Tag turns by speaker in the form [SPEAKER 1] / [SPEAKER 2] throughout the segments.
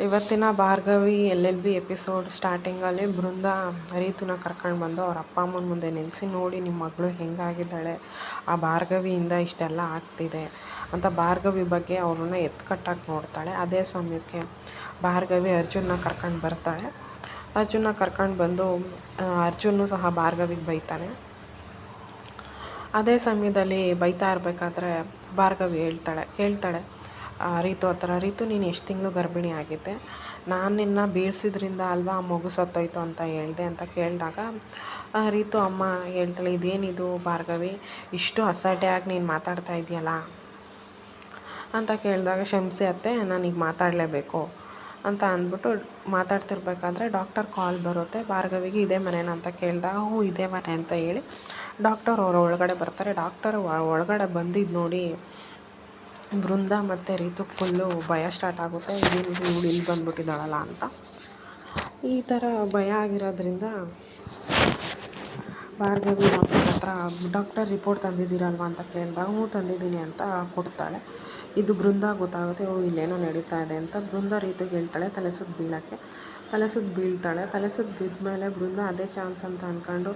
[SPEAKER 1] ಇವತ್ತಿನ Bhargavi L L B episode ಸ್ಟಾರ್ಟಿಂಗಲ್ಲಿ ಬೃಂದ ರೀತುನ ಕರ್ಕೊಂಡು ಬಂದು ಅವ್ರ ಅಪ್ಪ ಅಮ್ಮನ ಮುಂದೆ ನಿಲ್ಲಿಸಿ ನೋಡಿ ನಿಮ್ಮ ಮಗಳು ಹೆಂಗಾಗಿದ್ದಾಳೆ? ಆ ಭಾರ್ಗವಿಯಿಂದ ಇಷ್ಟೆಲ್ಲ ಆಗ್ತಿದೆ ಅಂತ ಭಾರ್ಗವಿ ಬಗ್ಗೆ ಅವ್ರನ್ನ ಎತ್ಕಟ್ಟಾಗಿ ನೋಡ್ತಾಳೆ ಅದೇ ಸಮಯಕ್ಕೆ ಭಾರ್ಗವಿ ಅರ್ಜುನ್ನ ಕರ್ಕೊಂಡು ಬರ್ತಾಳೆ. ಅರ್ಜುನ್ನ ಕರ್ಕೊಂಡು ಬಂದು ಅರ್ಜುನ್ನು ಸಹ ಭಾರ್ಗವಿಗೆ ಬೈತಾನೆ. ಅದೇ ಸಮಯದಲ್ಲಿ ಬೈತಾ ಇರಬೇಕಾದ್ರೆ ಭಾರ್ಗವಿ ಹೇಳ್ತಾಳೆ, ಕೇಳ್ತಾಳೆ ರೀತು ಹತ್ರ ರೀತು ನೀನು ಎಷ್ಟು ತಿಂಗಳು ಗರ್ಭಿಣಿ ಆಗಿದ್ದೆ. ನಾನು ನಿನ್ನ ಬೀಳ್ಸಿದ್ರಿಂದ ಅಲ್ವಾ ಆ ಮಗು ಸತ್ತೋಯ್ತು ಅಂತ ಹೇಳಿದೆ ಅಂತ ಕೇಳಿದಾಗ ರೀತು ಅಮ್ಮ ಹೇಳ್ತಾಳೆ, ಇದೇನಿದು ಭಾರ್ಗವಿ? ಇಷ್ಟು ಅಸಡ್ಡೆಯಾಗಿ ನೀನು ಮಾತಾಡ್ತಾ ಇದೆಯಲ್ಲ ಅಂತ ಕೇಳಿದಾಗ, ಕ್ಷಮಿಸಿ ಅತ್ತೆ ನಾನೀಗ ಮಾತಾಡಲೇಬೇಕು. ಅಂತ ಅಂದ್ಬಿಟ್ಟು ಮಾತಾಡ್ತಿರ್ಬೇಕಾದ್ರೆ ಡಾಕ್ಟರ್ ಕಾಲ್ ಬರುತ್ತೆ. ಭಾರ್ಗವಿಗೆ ಇದೇ ಮನೇನ ಅಂತ ಕೇಳಿದಾಗ, ಹ್ಞೂ, ಇದೇ ಮನೆ ಅಂತ ಹೇಳಿ ಡಾಕ್ಟರ್ ಅವರು ಒಳಗಡೆ ಬರ್ತಾರೆ. ಡಾಕ್ಟರ್ ಒಳಗಡೆ ಬಂದಿದ್ದು ನೋಡಿ ಬೃಂದ ಮತ್ತು ರೀತು ಫುಲ್ಲು ಭಯ ಸ್ಟಾರ್ಟ್ ಆಗುತ್ತೆ. ಏನು ಇವಳು ಇಲ್ಲಿ ಬಂದುಬಿಟ್ಟಿದ್ದಾಳಲ್ಲ ಅಂತ. ಈ ಥರ ಭಯ ಆಗಿರೋದ್ರಿಂದ ಭಾರ್ಗವಿ ಡಾಕ್ಟರ್ ಹತ್ರ ಡಾಕ್ಟರ್ ರಿಪೋರ್ಟ್ ತಂದಿದ್ದೀರಲ್ವ ಅಂತ ಕೇಳಿದಾಗ, ಹ್ಞೂ, ತಂದಿದ್ದೀನಿ ಅಂತ ಕೊಡ್ತಾಳೆ. ಇದು ಬೃಂದ ಗೊತ್ತಾಗುತ್ತೆ, ಓ, ಇಲ್ಲೇನೋ ನಡೀತಾ ಇದೆ ಅಂತ ಬೃಂದ ರೀತಿಗೆ ಹೇಳ್ತಾಳೆ ತಲೆ ಸುತ್ತ ಬೀಳೋಕ್ಕೆ. ತಲೆ ಸುತ್ತ ಬೀಳ್ತಾಳೆ. ತಲೆ ಸುತ್ತ ಬಿದ್ದ ಮೇಲೆ ಬೃಂದ ಅದೇ ಚಾನ್ಸ್ ಅಂತ ಅಂದ್ಕೊಂಡು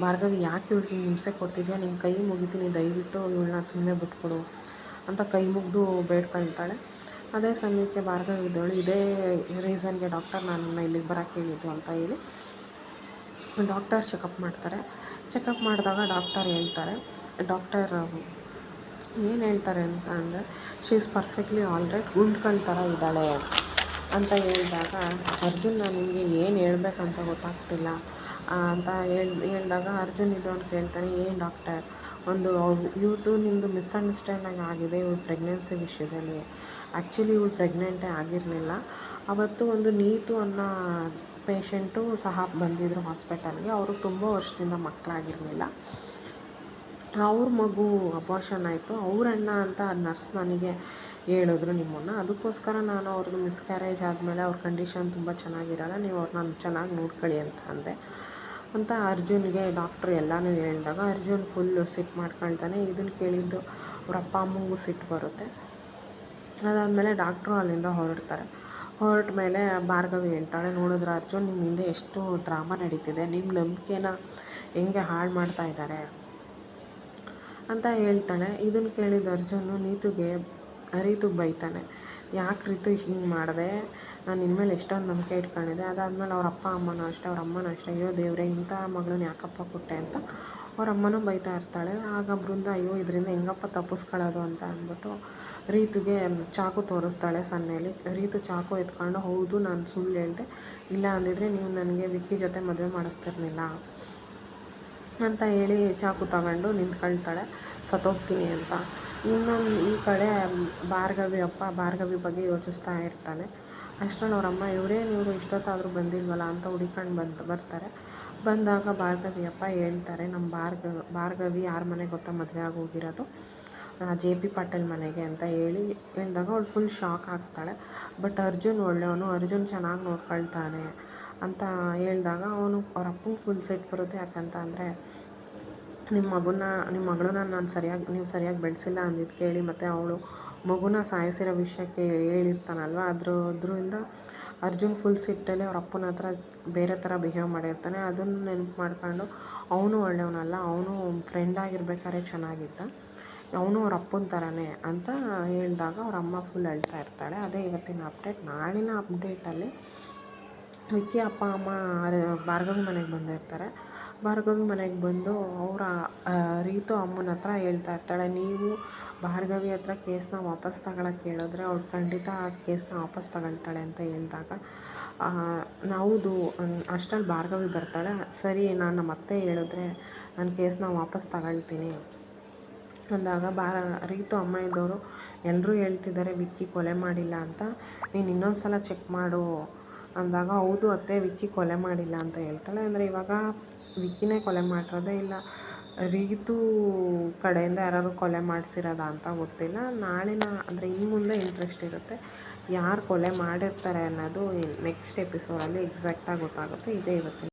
[SPEAKER 1] ಭಾರ್ಗವಿ, ಯಾಕೆ ಇವಳಿಗೆ ಹಿಂಸೆ ಕೊಡ್ತಿದ್ಯಾ? ನಿಮ್ಮ ಕೈ ಮುಗಿತೀನಿ, ದಯವಿಟ್ಟು ಇವಳನ್ನ ಸುಮ್ಮನೆ ಬಿಟ್ಕೊಡು ಅಂತ ಕೈ ಮುಗಿದು ಬೇಡ್ಕೊಳ್ತಾಳೆ ಅದೇ ಸಮಯಕ್ಕೆ ಭಾರ್ಗವಿ ಇದ್ದವಳು, ಇದೇ ರೀಸನ್ಗೆ ಡಾಕ್ಟರ್ ನನ್ನನ್ನು ಇಲ್ಲಿಗೆ ಬರೋಕ್ಕೆ ಹೇಳಿದ್ದು ಅಂತ ಹೇಳಿ ಡಾಕ್ಟರ್ ಚೆಕಪ್ ಮಾಡ್ತಾರೆ. ಚೆಕಪ್ ಮಾಡಿದಾಗ ಡಾಕ್ಟರ್ ಹೇಳ್ತಾರೆ ಡಾಕ್ಟರ್ ಏನು ಹೇಳ್ತಾರೆ ಅಂತ ಅಂದರೆ ಶಿ ಇಸ್ ಪರ್ಫೆಕ್ಟ್ಲಿ ಆಲ್ರೈಟ್ ಗುಂಡ್ಗಳ ಥರ ಇದ್ದಾಳೆ ಅಂತ ಹೇಳಿದಾಗ, ಅರ್ಜುನ್, ನಾನು ನಿಮಗೆ ಏನು ಹೇಳ್ಬೇಕಂತ ಗೊತ್ತಾಗ್ತಿಲ್ಲ. ಅಂತ ಹೇಳಿ, ಹೇಳಿದಾಗ ಅರ್ಜುನ್ ಇದು ಕೇಳ್ತಾನೆ, ಏನು ಡಾಕ್ಟರ್ ಒಂದು ಇವ್ರದ್ದು ನಿಮ್ಮದು ಮಿಸ್ಅಂಡರ್ಸ್ಟ್ಯಾಂಡಿಂಗ್ ಆಗಿದೆ, ಇವಳು ಪ್ರೆಗ್ನೆನ್ಸಿ ವಿಷಯದಲ್ಲಿ. ಆ್ಯಕ್ಚುಲಿ ಇವಳು ಪ್ರೆಗ್ನೆಂಟೇ ಆಗಿರಲಿಲ್ಲ. ಅವತ್ತು ಒಂದು ನೀತು ಅನ್ನೋ ಪೇಷಂಟು ಸಹ ಬಂದಿದ್ದರು ಹಾಸ್ಪಿಟಲ್ಗೆ ಅವರು ತುಂಬ ವರ್ಷದಿಂದ ಮಕ್ಕಳಾಗಿರಲಿಲ್ಲ. ಅವ್ರ ಮಗು ಅಬಾರ್ಷನ್ ಆಯಿತು. ಅವ್ರ ಅಣ್ಣ ಅಂತ ನರ್ಸ್ ನನಗೆ ಹೇಳಿದ್ರು ನಿಮ್ಮನ್ನು. ಅದಕ್ಕೋಸ್ಕರ ನಾನು ಅವ್ರದ್ದು ಮಿಸ್ಕ್ಯಾರೇಜ್ ಆದಮೇಲೆ ಅವ್ರ ಕಂಡೀಷನ್ ತುಂಬ ಚೆನ್ನಾಗಿರಲ್ಲ, ನೀವು ಅವ್ರನ್ನ ಚೆನ್ನಾಗಿ ನೋಡ್ಕೊಳ್ಳಿ ಅಂತ ಅಂದೆ. ಅಂತ ಅರ್ಜುನ್ಗೆ ಡಾಕ್ಟ್ರು ಎಲ್ಲನೂ ಹೇಳಿದಾಗ ಅರ್ಜುನ್ ಫುಲ್ಲು ಸಿಟ್ಟು ಮಾಡ್ಕೊಳ್ತಾನೆ. ಇದನ್ನು ಕೇಳಿದ್ದು ಅವ್ರ ಅಪ್ಪ ಅಮ್ಮಂಗೂ ಸಿಟ್ಟು ಬರುತ್ತೆ. ಅದಾದಮೇಲೆ ಡಾಕ್ಟ್ರು ಅಲ್ಲಿಂದ ಹೊರಡ್ತಾರೆ. ಹೊರಟ ಮೇಲೆ ಭಾರ್ಗವಿ ಹೇಳ್ತಾಳೆ, ನೋಡಿದ್ರೆ ಅರ್ಜುನ್ ನಿಮ್ಮ ಹಿಂದೆ ಎಷ್ಟು ಡ್ರಾಮಾ ನಡೀತಿದೆ ನಿಮ್ಮ ನಂಬಿಕೆನ ಹೆಂಗೆ ಹಾಳು ಮಾಡ್ತಾ ಇದ್ದಾರೆ ಅಂತ ಹೇಳ್ತಾಳೆ. ಇದನ್ನು ಕೇಳಿದ ಅರ್ಜುನು ನೀತುಗೆ ಅರಿತು ಬೈತಾನೆ. ಯಾಕೆ ರೀತು ಹಿಂಗೆ ಮಾಡಿದೆ? ನಾನು ಇನ್ಮೇಲೆ ಎಷ್ಟೊಂದು ನಂಬಿಕೆ ಇಟ್ಕೊಂಡಿದ್ದೆ. ಅದಾದಮೇಲೆ ಅವ್ರ ಅಪ್ಪ, ಅಮ್ಮನೂ ಅಷ್ಟೇ, ಅವ್ರ ಅಮ್ಮನೂ ಅಷ್ಟೇ. ಅಯ್ಯೋ ದೇವರೇ, ಇಂಥ ಮಗಳನ್ನ ಯಾಕಪ್ಪ ಕೊಟ್ಟೆ ಅಂತ ಅವ್ರ ಅಮ್ಮನೂ ಬೈತಾ ಇರ್ತಾಳೆ. ಆಗ ಬೃಂದ, ಅಯ್ಯೋ, ಇದರಿಂದ ಹೆಂಗಪ್ಪ ತಪ್ಪಿಸ್ಕೊಳ್ಳೋದು? ಅಂತ ಅಂದ್ಬಿಟ್ಟು ರೀತುಗೆ ಚಾಕು ತೋರಿಸ್ತಾಳೆ ಸನ್ನೆಯಲ್ಲಿ ರೀತು ಚಾಕು ಎತ್ಕೊಂಡು, ಹೌದು, ನಾನು ಸುಳ್ಳು ಹೇಳಿದೆ. ಇಲ್ಲ ಅಂದಿದ್ರೆ ನೀವು ನನಗೆ ವಿಕ್ಕಿ ಜೊತೆ ಮದುವೆ ಮಾಡಿಸ್ತಿರ್ಲಿಲ್ಲ. ಅಂತ ಹೇಳಿ ಚಾಕು ತಗೊಂಡು ನಿಂತ್ಕೊಳ್ತಾಳೆ. ಸತ್ತೋಗ್ತೀನಿ ಅಂತ. ಇನ್ನೊಂದು ಈ ಕಡೆ ಭಾರ್ಗವಿ, ಅಪ್ಪ ಭಾರ್ಗವಿ ಬಗ್ಗೆ ಯೋಚಿಸ್ತಾ ಇರ್ತಾನೆ. ಅಷ್ಟರಲ್ಲಿ ಅವ್ರ ಅಮ್ಮ ಇವರೇ ಇವರು ಇಷ್ಟೊತ್ತಾದರೂ ಬಂದಿಲ್ವಲ್ಲ? ಅಂತ ಹುಡಿಕಂಡು ಬಂದು, ಬರ್ತಾರೆ. ಬಂದಾಗ ಭಾರ್ಗವಿ, ಅಪ್ಪ ಹೇಳ್ತಾರೆ ನಮ್ಮ ಭಾರ್ಗ, ಭಾರ್ಗವಿ ಯಾರ ಮನೆಗೆ ಗೊತ್ತಾ ಮದುವೆ ಆಗೋಗಿರೋದು ಜೆ ಪಿ ಪಾಟೀಲ್ ಮನೆಗೆ, ಅಂತ ಹೇಳಿ ಹೇಳಿದಾಗ ಅವಳು ಫುಲ್ ಶಾಕ್ ಆಗ್ತಾಳೆ. ಬಟ್ ಅರ್ಜುನ್ ಒಳ್ಳೆಯವನು, ಅರ್ಜುನ್ ಚೆನ್ನಾಗಿ ನೋಡ್ಕೊಳ್ತಾನೆ, ಅಂತ ಹೇಳಿದಾಗ ಅವನು, ಅವ್ರ ಫುಲ್ ಸೆಟ್ ಬರುತ್ತೆ ಯಾಕಂತ ಅಂದರೆ ನಿಮ್ಮ ಮಗುನ, ನಿಮ್ಮ ಮಗಳನ್ನ ನಾನು ಸರಿಯಾಗಿ, ನೀವು ಸರಿಯಾಗಿ ಬೆಳೆಸಿಲ್ಲ ಅಂದಿದ್ದು ಕೇಳಿ ಮತ್ತು ಅವಳು ಮಗುನ ಸಾಯಿಸಿರೋ ವಿಷಯಕ್ಕೆ ಹೇಳಿರ್ತಾನಲ್ವ? ಅದ್ರ ಅದರಿಂದ ಅರ್ಜುನ್ ಫುಲ್ ಸಿಟ್ಟಲ್ಲಿ ಅವ್ರ ಅಪ್ಪನ ಹತ್ರ ಬೇರೆ ಥರ ಬಿಹೇವ್ ಮಾಡಿರ್ತಾನೆ. ಅದನ್ನು ನೆನಪು ಮಾಡ್ಕೊಂಡು ಅವನು ಒಳ್ಳೆಯವನಲ್ಲ, ಅವನು ಫ್ರೆಂಡ್ ಆಗಿರ್ಬೇಕಾದ್ರೆ ಚೆನ್ನಾಗಿದ್ದ. ಅವನು ಅವ್ರ ಅಪ್ಪನ ಥರನೇ ಅಂತ ಹೇಳಿದಾಗ ಅವ್ರ ಅಮ್ಮ ಫುಲ್ ಅಳ್ತಾ ಇರ್ತಾಳೆ. ಅದೇ ಇವತ್ತಿನ ಅಪ್ಡೇಟ್ ನಾಳಿನ ಅಪ್ಡೇಟಲ್ಲಿ ವಿಕ್ಕಿ ಅಪ್ಪ, ಅಮ್ಮ ಭಾರ್ಗವಿ ಮನೆಗೆ ಬಂದಿರ್ತಾರೆ. ಭಾರ್ಗವಿ ಮನೆಗೆ ಬಂದು ಅವರ ರೀತು ಅಮ್ಮನ ಹತ್ರ ಹೇಳ್ತಾ ಇರ್ತಾಳೆ. ನೀವು ಭಾರ್ಗವಿ ಹತ್ರ ಕೇಸನ್ನ ವಾಪಸ್ ತಗೊಳಕ್ಕೆ ಹೇಳಿದ್ರೆ ಅವ್ಳು ಖಂಡಿತ ಆ ಕೇಸನ್ನ ವಾಪಸ್ ತಗೊಳ್ತಾಳೆ ಅಂತ ಹೇಳಿದಾಗ ಹೌದು ಅಷ್ಟ್ರಲ್ಲಿ ಭಾರ್ಗವಿ ಬರ್ತಾಳೆ. ಸರಿ, ನಾನು ನಮ್ಮ ಅತ್ತೆ ಹೇಳಿದ್ರೆ ನಾನು ಕೇಸನ್ನ ವಾಪಸ್ ತಗೊಳ್ತೀನಿ ಅಂದಾಗ ಬಾರ ರೀತು ಅಮ್ಮ ಇದ್ದವರು ಎಲ್ಲರೂ ಹೇಳ್ತಿದ್ದಾರೆ, ವಿಕ್ಕಿ ಕೊಲೆ ಮಾಡಿಲ್ಲ ಅಂತ. ನೀನು ಇನ್ನೊಂದು ಸಲ ಚೆಕ್ ಮಾಡು ಅಂದಾಗ, ಹೌದು ಅತ್ತೆ, ವಿಕ್ಕಿ ಕೊಲೆ ಮಾಡಿಲ್ಲ ಅಂತ ಹೇಳ್ತಾಳೆ. ಅಂದರೆ ಇವಾಗ ವಿಕ್ಕಿನೇ ಕೊಲೆ ಮಾಡಿರೋದೇ ಇಲ್ಲ. ರೀತು ಕಡೆಯಿಂದ ಯಾರಾದ್ರು ಕೊಲೆ ಮಾಡಿಸಿರೋದಾ ಅಂತ ಗೊತ್ತಿಲ್ಲ. ನಾಳಿನ ಅಂದರೆ ಇನ್ನು ಮುಂದೆ ಇಂಟ್ರೆಸ್ಟ್ ಇರುತ್ತೆ. ಯಾರು ಕೊಲೆ ಮಾಡಿರ್ತಾರೆ ಅನ್ನೋದು ನೆಕ್ಸ್ಟ್ ಎಪಿಸೋಡಲ್ಲಿ ಎಕ್ಸಾಕ್ಟಾಗಿ ಗೊತ್ತಾಗುತ್ತೆ. ಇದೇ ಇವತ್ತಿನ